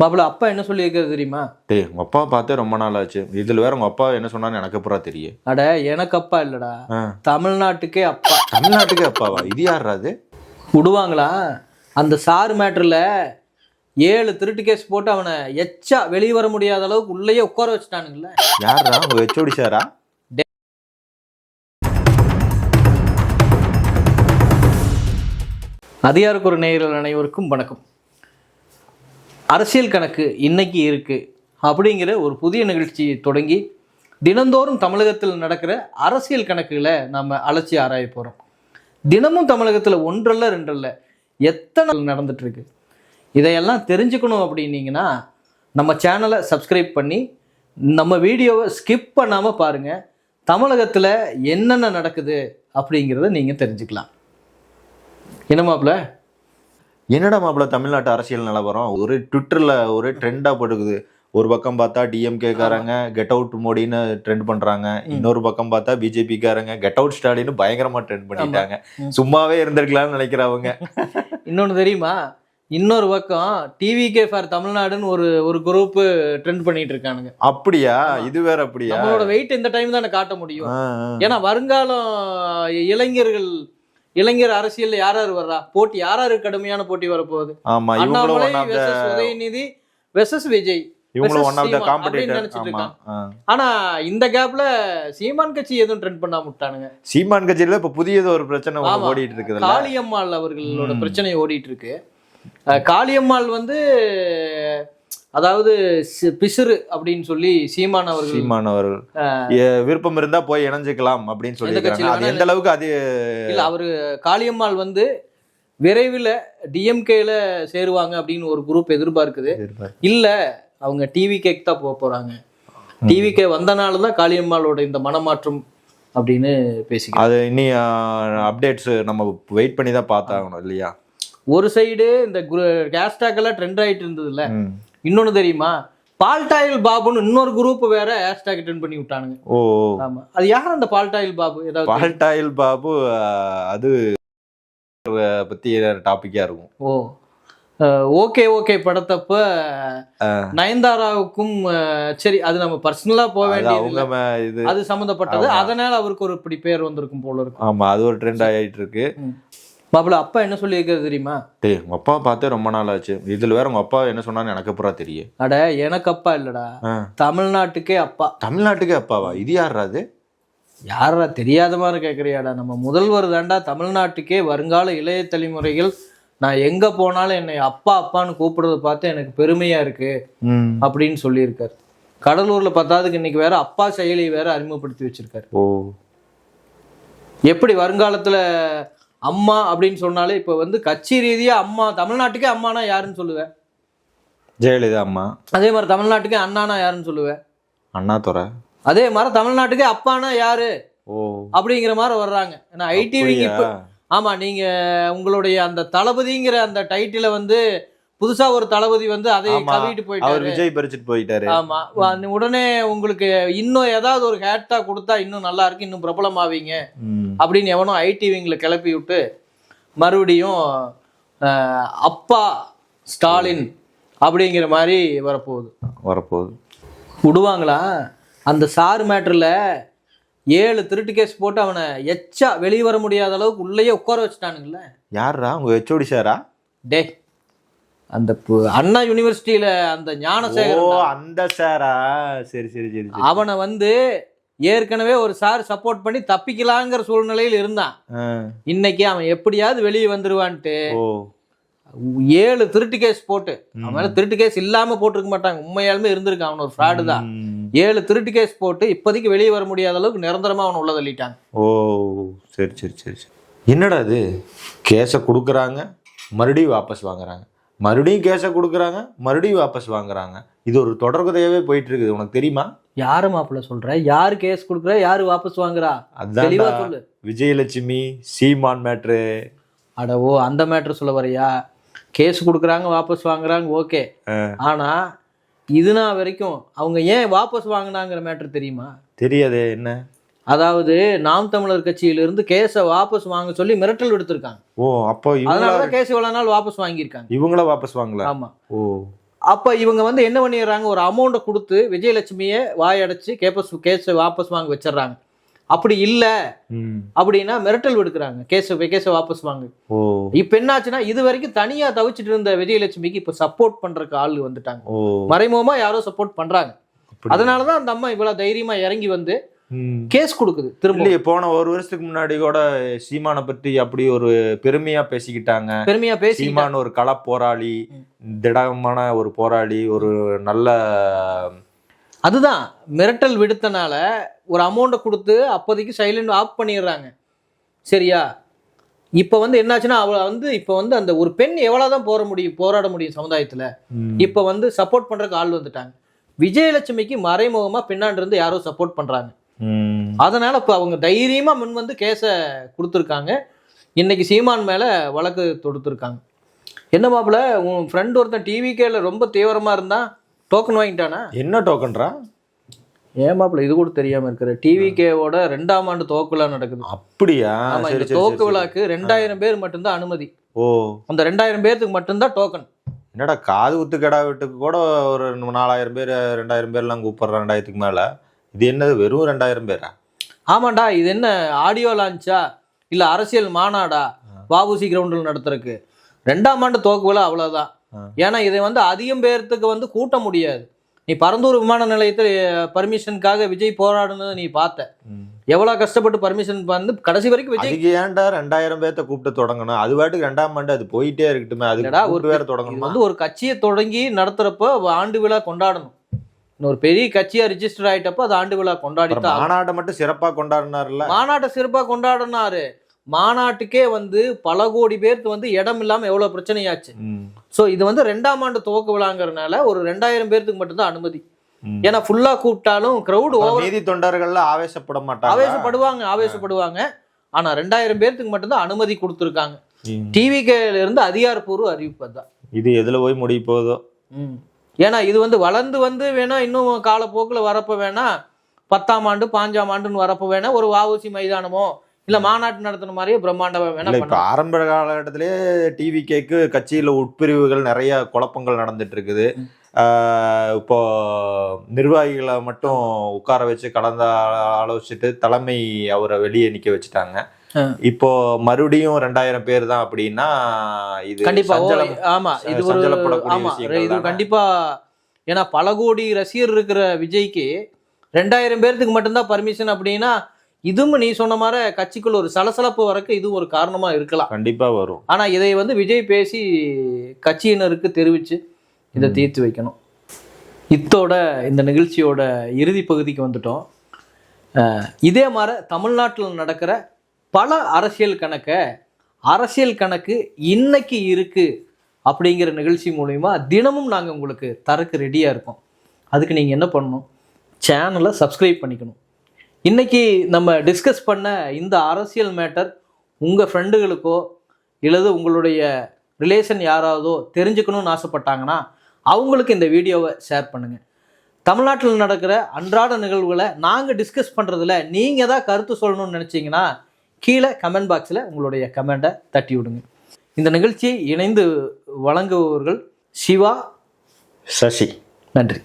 மாப்பிள்ள அப்பா என்ன சொல்லியிருக்கிறது தெரியுமா? டேய் உங்க அப்பா பார்த்தே ரொம்ப நாள் ஆச்சு. இதுல வேற உங்க அப்பா என்ன சொன்னான்னு எனக்கு அப்புறம் தெரியும்? அட எனக்கு அப்பா இல்லடா. தமிழ்நாட்டுக்கே அப்பா. தமிழ்நாட்டுக்கு அப்பாவா? இது யாரா அது? விடுவாங்களா? அந்த சார் மேட்டர்ல ஏழு திருட்டு கேஸ் போட்டு அவனை எச்சா வெளியே வர முடியாத அளவுக்கு உள்ளேயே உட்கார வச்சுட்டானுங்கல்ல. யாரா உங்க ஹெச்ஓடி சாரா அதிகாரக்கு ஒரு நேயர்கள் அனைவருக்கும் வணக்கம். அரசியல் கணக்கு இன்னைக்கு இருக்குது அப்படிங்கிற ஒரு புதிய நிகழ்ச்சி தொடங்கி தினந்தோறும் தமிழகத்தில் நடக்கிற அரசியல் கணக்குகளை நம்ம அலட்சி ஆராய போகிறோம் தினமும் தமிழகத்தில் ஒன்றல்ல ரெண்டல்ல எத்தனை நடந்துட்டுருக்கு? இதையெல்லாம் தெரிஞ்சுக்கணும் அப்படின்னீங்கன்னா நம்ம சேனலை சப்ஸ்கிரைப் பண்ணி நம்ம வீடியோவை ஸ்கிப் பண்ணாமல் பாருங்கள் தமிழகத்தில் என்னென்ன நடக்குது அப்படிங்கிறத நீங்கள் தெரிஞ்சுக்கலாம். என்னமாப்பில் என்னடா மாப்பிள்ள தமிழ்நாட்டு அரசியல் நிலவரம்? ஒரு ட்விட்டர்ல ஒரு ட்ரெண்டா போட்டுக்குது. ஒரு பக்கம் பார்த்தா டிஎம்கே காரங்க கெட் அவுட் மோடின்னு ட்ரெண்ட் பண்றாங்க. இன்னொரு பக்கம் பார்த்தா பிஜேபி காரங்க கெட் அவுட் ஸ்டாலின்னு பயங்கரமா ட்ரெண்ட் பண்ணிட்டாங்க. சும்மாவே இருந்திருக்கலாம்னு நினைக்கிறவங்க இன்னொன்று தெரியுமா? இன்னொரு பக்கம் டிவிகே ஃபார் தமிழ்நாடுன்னு ஒரு ஒரு குரூப் ட்ரெண்ட் பண்ணிட்டு இருக்கானுங்க. அப்படியா. இது வேற அப்படியா? நம்மளோட வெயிட் இந்த டைம் தானே காட்ட முடியும். ஏன்னா வருங்காலம் இளைஞர்கள் இளைஞர் அரசியல்ல யார் யார் வர்றா? போட்டி யார் யாருக்கு கடுமையான போட்டி வரப்போகுது? ஆமா அண்ணாமலை உதயநிதி வெர்சஸ் விஜய். ஆனா இந்த கேப்ல சீமான் கட்சி எதுவும் ட்ரெண்ட் பண்ணாம விட்டானுங்க? சீமான் கட்சியில இப்ப புதியது ஒரு பிரச்சனை. ஓடிட்டு இருக்குதுல்ல? காளியம்மாள் அவர்களோட. பிரச்சனை ஓடிட்டு இருக்கு. காளியம்மாள் வந்து அதாவது பிசிறு அப்படின்னு சொல்லி சீமான் அவர்கள் சீமான் அவர்கள். விருப்பம் இருந்தா போய் இணைஞ்சுக்கலாம் அப்படின்னு கட்சியில அது எந்த அளவுக்கு அது இல்ல அவரு காளியம்மாள் வந்து விரைவில் டிஎம்கேல சேருவாங்க அப்படின்னு ஒரு குரூப் எதிர்பார்க்குது. இல்ல அவங்க டிவி கேக் தான் போக போறாங்க. டிவி கே வந்தனால தான் காளியம்மாளோட இந்த மனமாற்றம் அப்படின்னு பேசிக்கிறோம் அது இனி அப்டேட்ஸ் நம்ம வெயிட் பண்ணி தான் பார்த்தாகணும் இல்லையா? ஒரு சைடு இந்த ஹேஷ்டாக் எல்லாம் ட்ரெண்ட் ஆயிட்டு இருந்ததுல்ல. ம். இன்னொன்னு தெரியுமா? பால்டாயில் பாபுன்னு இன்னொரு குரூப் வேற ஹேஷ்டாக் ட்ரெண்ட் பண்ணி விட்டானுங்க. ஓ ஆமா. அது யார் அந்த பால்டாயில் பாபு? ஏதாவது பால்டாயில் பாபு அது பத்தி டாபிக்கா இருக்கும். ஓ. ஓகே ஓகே படத்தப்ப நயன்தாராவுக்கும் சரி அது நம்ம பர்சனலா போக வேண்டியது அது சம்மந்தப்பட்டது ஆமா. அதனால அவருக்கு ஒரு இப்படி பேர் வந்திருக்கும் போல இருக்கும் ஆமா அது ஒரு ட்ரெண்ட் ஆயிட்டு இருக்கு. மாப்பிள்ள அப்பா என்ன சொல்லியிருக்கிறது தெரியுமா? டேய் உங்க அப்பா பார்த்தே ரொம்ப நாள் ஆச்சு இதுல வேற உங்க அப்பா என்ன சொன்னான்னு எனக்கு அப்புறம் தெரியும் அட எனக்கு அப்பா இல்லடா. தமிழ்நாட்டுக்கே அப்பா. தமிழ்நாட்டுக்கு அப்பாவா? இது யாரா அது? யாரா தெரியாத மாதிரி கேட்குறியாடா நம்ம முதல்வர் தாண்டா தமிழ்நாட்டுக்கே வருங்கால இளைய தலைமுறைகள். நான் எங்க போனாலும் என்னை அப்பா அப்பான்னு கூப்பிடுறத பார்த்து எனக்கு பெருமையா இருக்கு. அப்படின்னு சொல்லியிருக்காரு. கடலூர்ல பத்தாவதுக்கு இன்னைக்கு வேற அப்பா செயலி வேற அறிமுகப்படுத்தி வச்சிருக்காரு. ஓ. எப்படி வருங்காலத்துல அம்மா அப்படின்னு சொன்னாலே இப்ப வந்து கட்சி ரீதியா அம்மா தமிழ்நாட்டுக்கே அம்மானா யாருன்னு சொல்லுவேன் ஜெயலலிதா அம்மா. அதே மாதிரி தமிழ்நாட்டுக்கே அண்ணானா யாருன்னு சொல்லுவேன் அண்ணாதுரை அதே மாதிரி தமிழ்நாட்டுக்கே அப்பானா யாரு? ஓ. அப்படிங்கிற மாதிரி வர்றாங்க. ஏன்னா ஐடிவிக்கு இப்போ அப்படியா? ஆமா நீங்க உங்களுடைய அந்த தளபதிங்கிற அந்த டைட்டில வந்து புதுசா ஒரு தளபதி வந்து அதை. கவிட்டு அவர் போயிட்டாரு விஜய் பறிச்சுட்டு போயிட்டாரு. ஆமா. உடனே உங்களுக்கு இன்னும் ஏதாவது ஒரு ஹேட்டா கொடுத்தா இன்னும் நல்லா இருக்கு இன்னும் பிரபலம் ஆவீங்க ம். அப்படின்னு எவனோ ஐடிவிங்களை கிளப்பி விட்டு மறுபடியும் அப்பா ஸ்டாலின் அப்படிங்கிற மாதிரி வரப்போகுது. வரப்போகுது. விடுவாங்களா? அந்த சார் மேட்டர்ல ஏழு திருட்டு கேஸ் போட்டு அவனை எச்சா வெளியே வர முடியாத அளவுக்கு உள்ளேயே உட்கார வச்சுட்டானுங்கல்ல யாரா உங்க ஹெச்ஓடி சாரா டே அந்த அண்ணா யூனிவர்சிட்டியில அந்த ஓ ஞானசேகரன் அந்த சாரா? சரி சரி சரி. அவனை வந்து ஏற்கனவே ஒரு சார் சப்போர்ட் பண்ணி தப்பிக்கலாங்கிற சூழ்நிலையில் இருந்தான். இன்னைக்கு அவன் எப்படியாவது வெளியே வந்துருவான்ட்டு. ஏழு திருட்டு கேஸ் போட்டு. அவன் மேல திருட்டு கேஸ் இல்லாம போட்டிருக்க மாட்டாங்க. உண்மையாலுமே இருந்திருக்கான் அவன் ஒரு ஃப்ராடு தான். ஏழு திருட்டு கேஸ் போட்டு இப்போதைக்கு வெளியே வர முடியாத அளவுக்கு நிரந்தரமா அவனை உள்ள தள்ளிட்டாங்க. ஓ சரி சரி சரி சரி. என்னடா இது? கேஸை கொடுக்குறாங்க மறுபடியும் வாபஸ் வாங்குறாங்க. மறுபடியும் கேஸை கொடுக்குறாங்க மறுபடியும் வாபஸ் வாங்குறாங்க. இது ஒரு தொடர்கதையாவே போயிட்டு இருக்குது உனக்கு தெரியுமா? யாரு மாப்பிள்ள சொல்ற? யாரு கேஸ் கொடுக்குறா? யாரு வாபஸ் வாங்குறா? அதான் சொல்லு. விஜயலட்சுமி சீமான் மேட்ரு. அட ஓ அந்த மேட்ரு சொல்ல வரியா? கேஸ் கொடுக்குறாங்க வாபஸ் வாங்குறாங்க ஓகே. ஆனா இதுனா வரைக்கும் அவங்க ஏன் வாபஸ் வாங்கினாங்கிற மேட்ரு தெரியுமா? தெரியாதே என்ன? அதாவது நாம் தமிழர் கட்சியிலிருந்து கேஸை வாபஸ் வாங்க சொல்லி மிரட்டல் விடுத்திருக்காங்க. ஓ அப்போ அதனாலதான் கேஸ் இவ்வளவு நாள் வாபஸ் வாங்கியிருக்காங்க. இவங்கள வாபஸ் வாங்கல? ஆமா. ஓ. அப்போ இவங்க வந்து என்ன பண்ணிடுறாங்க? ஒரு அமௌண்ட்டை கொடுத்து விஜயலட்சுமியை வாயடைச்சு கேப்பஸ் கேஸை வாபஸ் வாங்க வச்சிடுறாங்க. அப்படி இல்லை. அப்படின்னா மிரட்டல் விடுக்கிறாங்க. கேஸை கேஸை வாபஸ் வாங்க. இப்போ என்னாச்சுன்னா இது வரைக்கும் தனியாக தவிச்சிட்டு இருந்த விஜயலட்சுமிக்கு இப்போ சப்போர்ட் பண்ணுறக்கு ஆள் வந்துட்டாங்க. மறைமுகமா யாரோ சப்போர்ட் பண்றாங்க. அப்படி. அதனால தான் அந்த அம்மா இவ்வளவு தைரியமா இறங்கி வந்து. கேஸ் கொடுக்குது திரும்ப போன ஒரு வருஷத்துக்கு முன்னாடி கூட சீமானை பத்தி அப்படி ஒரு பெருமையா பேசிக்கிட்டாங்க. பெருமையா பேசி சீமான் ஒரு கள போராளி திடமான ஒரு போராளி ஒரு நல்ல அதுதான் மிரட்டல் விடுத்தனால ஒரு அமௌண்ட்டை கொடுத்து அப்போதைக்கு சைலண்ட் ஆஃப் பண்ணிடுறாங்க. சரியா? இப்போ வந்து என்னாச்சுன்னா அவளை வந்து இப்போ வந்து அந்த ஒரு பெண் எவ்வளோதான் போற முடியும் போராட முடியும் சமுதாயத்தில். இப்போ வந்து சப்போர்ட் பண்றதுக்கு ஆள் வந்துட்டாங்க. விஜயலட்சுமிக்கு மறைமுகமா பின்னாடி இருந்து யாரோ சப்போர்ட் பண்றாங்க. ம். அதனால இப்போ அவங்க தைரியமா முன் வந்து கேஸை கொடுத்துருக்காங்க. இன்னைக்கு சீமான் மேல வழக்கு தொடுத்துருக்காங்க. என்ன மாப்பிள உன் ஃப்ரெண்ட் ஒருத்தன் டிவிகேல ரொம்ப தீவிரமா இருந்தா டோக்கன் வாங்கிட்டானா? என்ன டோக்கன்ரா ஏன் மாப்பிள இது கூட தெரியாம இருக்கிற டிவிகேவோட ரெண்டாம் ஆண்டு துவக்க விழா நடக்குது. அப்படியா? ஆமா இந்த துவக்க விழாக்கு ரெண்டாயிரம் பேர் மட்டும்தான் அனுமதி. ஓ. அந்த ரெண்டாயிரம் பேர்த்துக்கு மட்டும்தான் டோக்கன் என்னடா காது குத்து கடா வீட்டுக்கு கூட ஒரு நாலாயிரம் பேர் ரெண்டாயிரம் பேர்லாம் கூப்பிடுறேன் ரெண்டாயிரத்துக்கு மேல. இது என்னது வெறும் ரெண்டாயிரம் பேரா? ஆமாண்டா இது என்ன ஆடியோ லான்ச்சா இல்ல அரசியல் மாநாடா? வாபுசி கிரவுண்டில் நடத்துறதுக்கு. ரெண்டாம் ஆண்டு துவக்க விழா அவ்வளவுதான். ஆ. ஏன்னா இதை வந்து அதிகம் பேர்த்துக்கு வந்து கூட்ட முடியாது. நீ பரந்தூர் விமான நிலையத்தில் பர்மிஷனுக்காக விஜய் போராடுனதை நீ பார்த்த. ம். எவ்வளவு கஷ்டப்பட்டு பர்மிஷன் வந்து கடைசி வரைக்கும் விஜய் ஏன்டா ரெண்டாயிரம் பேர்த்த கூப்பிட்டு தொடங்கணும்? அது பாட்டுக்கு ரெண்டாம் ஆண்டு அது போயிட்டே இருக்கட்டுமே அது இல்லடா, ஒரு இது தொடங்கணுமா? வந்து ஒரு கட்சியை தொடங்கி நடத்துறப்ப ஆண்டு விழா கொண்டாடணும். இன்னொரு பெரிய கட்சியா ரிஜிஸ்டர் ஆயிட்டப்ப அது ஆண்டு விழா ஆகணும். மாநாட்டை மட்டும் சிறப்பா கொண்டாடினார்ல மாநாட்டை சிறப்பா கொண்டாடினாரு. மாநாட்டுக்கே வந்து பல கோடி பேருக்கு வந்து இடம் இல்லாம எவ்வளவு பிரச்சனையாச்சு. ஸோ இது வந்து ரெண்டாம் ஆண்டு துவக்க விழாங்கிறதுனால ஒரு ரெண்டாயிரம் பேர்த்துக்கு மட்டும்தான் அனுமதி. ஏன்னா ஃபுல்லா கூப்பிட்டாலும் கிரௌடு ஓவர் நீதி தொண்டர்கள்ல ஆவேசப்பட மாட்டாங்க. ஆவேசப்படுவாங்க ஆவேசப்படுவாங்க. ஆனா ரெண்டாயிரம் பேர்த்துக்கு மட்டும்தான் அனுமதி கொடுத்துருக்காங்க. டிவிகேல இருந்து அதிகாரப்பூர்வ அறிவிப்பு தான் இது எதுல போய் முடிய போகுதோ? ஏன்னா இது வந்து வளர்ந்து வந்து வேணா இன்னும் காலப்போக்கில் வரப்ப வேணா பத்தாம் ஆண்டு பாஞ்சாம் ஆண்டுன்னு வரப்ப வேணா ஒரு வாவுசி மைதானமோ இல்ல மாநாட்டு நடத்தின மாதிரியே பிரம்மாண்டமா வேணா இல்ல இப்ப. ஆரம்ப காலகட்டத்திலே டிவி கேக்கு கட்சியில உட்பிரிவுகள் நிறைய குழப்பங்கள் நடந்துட்டு இருக்குது இப்போ நிர்வாகிகளை மட்டும் உட்கார வச்சு கலந்து ஆலோசிச்சுட்டு தலைமை அவரை வெளியே நிக்க வச்சுட்டாங்க. இப்போ மறுபடியும் ரெண்டாயிரம் பேர் தான் அப்படின்னா இது கண்டிப்பா. ஆமா இது ஒரு ஆமா இது. கண்டிப்பா ஏன்னா பல கோடி ரசிகர் இருக்கிற விஜய்க்கு ரெண்டாயிரம் பேர்த்துக்கு மட்டும்தான் பர்மிஷன் அப்படின்னா இதுவும் நீ சொன்ன மாதிரி கட்சிக்குள்ள ஒரு சலசலப்பு வரக்கு இது ஒரு காரணமா இருக்கலாம் கண்டிப்பா வரும் ஆனா இதை வந்து விஜய் பேசி கட்சியினருக்கு தெரிவிச்சு இதை. தீர்த்து வைக்கணும் இத்தோட இந்த நிகழ்ச்சியோட இறுதி பகுதிக்கு வந்துட்டோம் இதே மாதிரி தமிழ்நாட்டில் நடக்கிற பல அரசியல் கணக்கை அரசியல் கணக்கு இன்னைக்கு இருக்குது அப்படிங்கிற நிகழ்ச்சி மூலிமா தினமும் நாங்கள் உங்களுக்கு தரக்கு ரெடியாக இருக்கோம். அதுக்கு நீங்கள் என்ன பண்ணணும்? சேனலை சப்ஸ்கிரைப் பண்ணிக்கணும். இன்றைக்கி நம்ம டிஸ்கஸ் பண்ண இந்த அரசியல் மேட்டர் உங்கள் ஃப்ரெண்டுகளுக்கோ இல்லது உங்களுடைய ரிலேஷன் யாராவதோ தெரிஞ்சுக்கணும்னு ஆசைப்பட்டாங்கன்னா அவங்களுக்கு இந்த வீடியோவை ஷேர் பண்ணுங்கள் தமிழ்நாட்டில் நடக்கிற அன்றாட நிகழ்வுகளை நாங்கள் டிஸ்கஸ் பண்ணுறதுல நீங்கள் தான் கருத்து சொல்லணும்னு நினச்சிங்கன்னா கீழே கமெண்ட் பாக்ஸில் உங்களுடைய கமெண்ட்டை தட்டி விடுங்க. இந்த நிகழ்ச்சியை இணைந்து வழங்குபவர்கள் சிவா சசி. நன்றி.